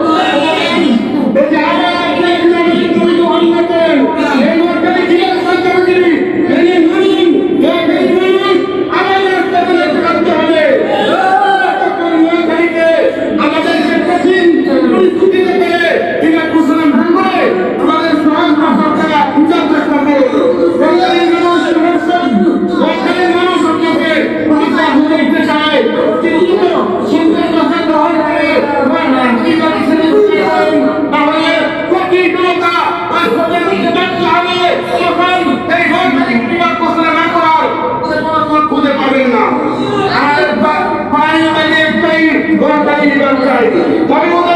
Yeah. নির্মাণ চাই তবে